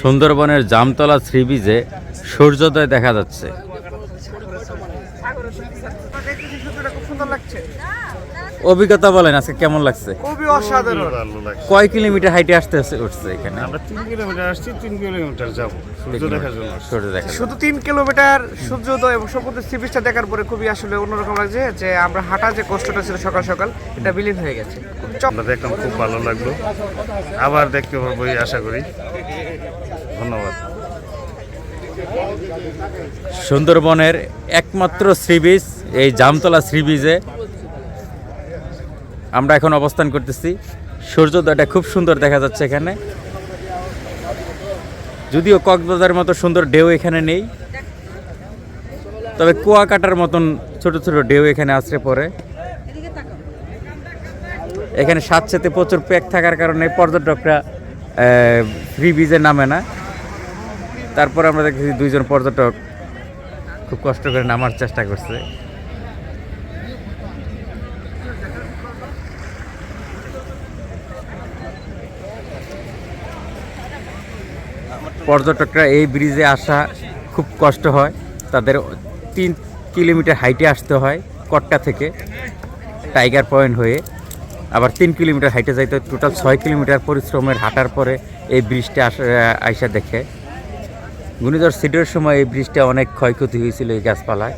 সুন্দরবনের জামতলা থ্রি বিচে সূর্যোদয় দেখা যাচ্ছে দেখতেছি সূর্যটা খুব সুন্দর লাগছে অভিজ্ঞতা বলেন আজকে কেমন লাগছে? খুবই অসাধারণ। ভালো লাগছে। কয় কিলোমিটার হাইটে আসতে আসতে- উঠছে এখানে? আমরা তিন কিলোমিটার আসছি তিন কিলোমিটার যাব। সূর্য দেখার জন্য সূর্য দেখা শুধু তিন কিলোমিটার সূর্যোদয় এবং সমুদ্র সিবিচটা দেখার পরে খুবই আসলে অন্যরকম লাগছে যে আমরা হাঁটা যে কষ্টটা ছিল সকাল সকাল এটা বিলীন হয়ে গেছে। আমরা দেখলাম খুব ভালো লাগল। আবার দেখতে পারব এই আশা করি। ধন্যবাদ। সুন্দরবনের একমাত্র সি বিচ এই জামতলা সি বিচে আমরা এখন অবস্থান করতেছি। সূর্যোদয়টা খুব সুন্দর দেখা যাচ্ছে এখানে। যদিও কক্সবাজারের মতো সুন্দর ঢেউ এখানে নেই, তবে কুয়াকাটার মতন ছোট ছোট ঢেউ এখানে আছড়ে পড়ে। এখানে স্বাচ্ছাতে প্রচুর প্যাক থাকার কারণে পর্যটকরা ফ্রি বিজে নামে না। তারপর আমরা দেখেছি দুইজন পর্যটক খুব কষ্ট করে নামার চেষ্টা করছে। পর্যটকরা এই ব্রিজে আসা খুব কষ্ট হয়। তাদের তিন কিলোমিটার হাইটে আসতে হয় কট্টা থেকে টাইগার পয়েন্ট হয়ে। আবার তিন কিলোমিটার হাইটে যাইতে টোটাল ছয় কিলোমিটার পরিশ্রমের হাঁটার পরে এই ব্রিজটা আসা, আইসা দেখে। গুণিধর সিডের সময় এই ব্রিজটা অনেক ক্ষয়ক্ষতি হয়েছিল এই গাছপালায়।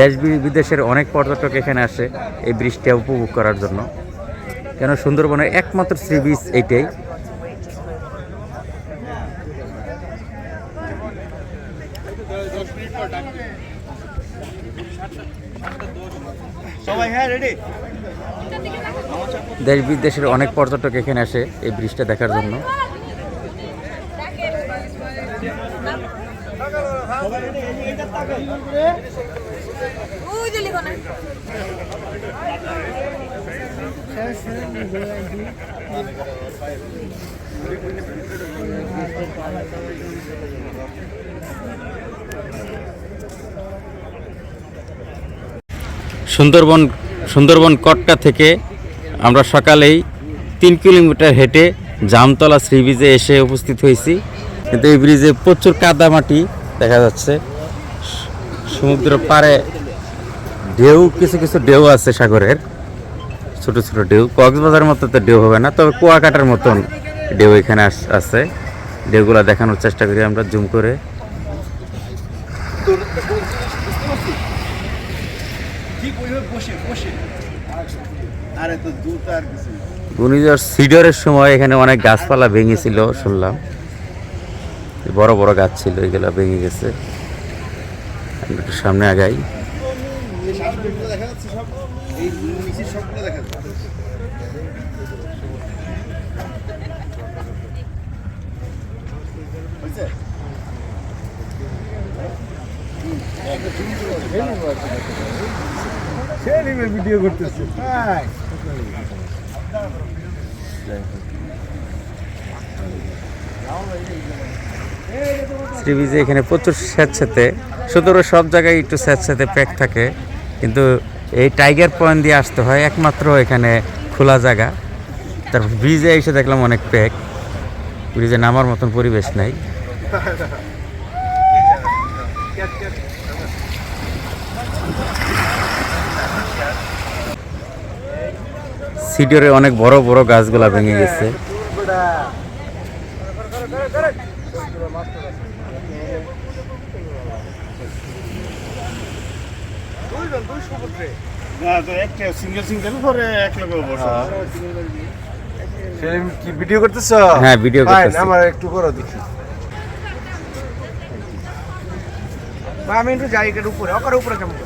দেশ বিদেশের অনেক পর্যটক এখানে আসে এই ব্রিজটা উপভোগ করার জন্য। কেন সুন্দরবনের একমাত্র সি বিচ এইটাই দেশ বিদেশের অনেক পর্যটক এখানে আসে এই ব্রিজটা দেখার জন্য ওই যে লিখো না সুন্দরবন সুন্দরবন কটকা থেকে আমরা সকালেই তিন কিলোমিটার হেঁটে জামতলা সি ব্রিজে এসে উপস্থিত হয়েছি। কিন্তু এই ব্রিজে প্রচুর কাদা মাটি দেখা যাচ্ছে। সমুদ্র পাড়ে ঢেউ, কিছু কিছু ঢেউ আছে সাগরের। ছোট ছোট ঢেউ। কক্সবাজার মতো তো ঢেউ হবে না, তবে কুয়াকাটার মতন ঢেউ এখানে আছে। ঢেউগুলা দেখানোর চেষ্টা করি আমরা, জুম করে। ঘূর্ণিঝড় সিডরের সময় এখানে অনেক গাছপালা ভেঙেছিল, শুনলাম। বড় বড় গাছ ছিল, এগুলো ভেঙে গেছে। একটু সামনে আগাই। ভিডিও করতেছে শ্রী বিজে এখানে প্রচুর স্যাঁতস্যাঁতে সুতরাং সব জায়গায় একটু স্যাঁতস্যাঁতে প্যাক থাকে। কিন্তু এই টাইগার পয়েন্ট দিয়ে আসতে হয় একমাত্র এখানে খোলা জায়গা। তারপর ব্রিজে এসে দেখলাম অনেক প্যাক। ব্রিজে নামার মতন পরিবেশ নাই। সিডরে অনেক বড় বড় গাছগুলা ভেঙে গেছে দুইজন দুই সমুদ্রে না তো একটা সিঙ্গেল সিঙ্গেল করে এক লোক বসা সেলিম কি ভিডিও করতেছ? হ্যাঁ, ভিডিও ফাইন, আমার একটু করো দেখি। আমি একটু যাই এটার উপরে অকার উপরে কেমন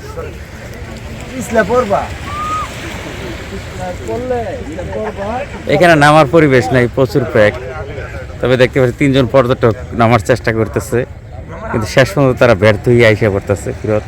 ইসলা পড়বা? এখানে নামার পরিবেশ নাই প্রচুর প্যাক তবে দেখতে পাচ্ছি তিনজন পর্যটক নামার চেষ্টা করতেছে। কিন্তু শেষ পর্যন্ত তারা ব্যর্থ হয়ে আইসা পড়তেছে ফিরত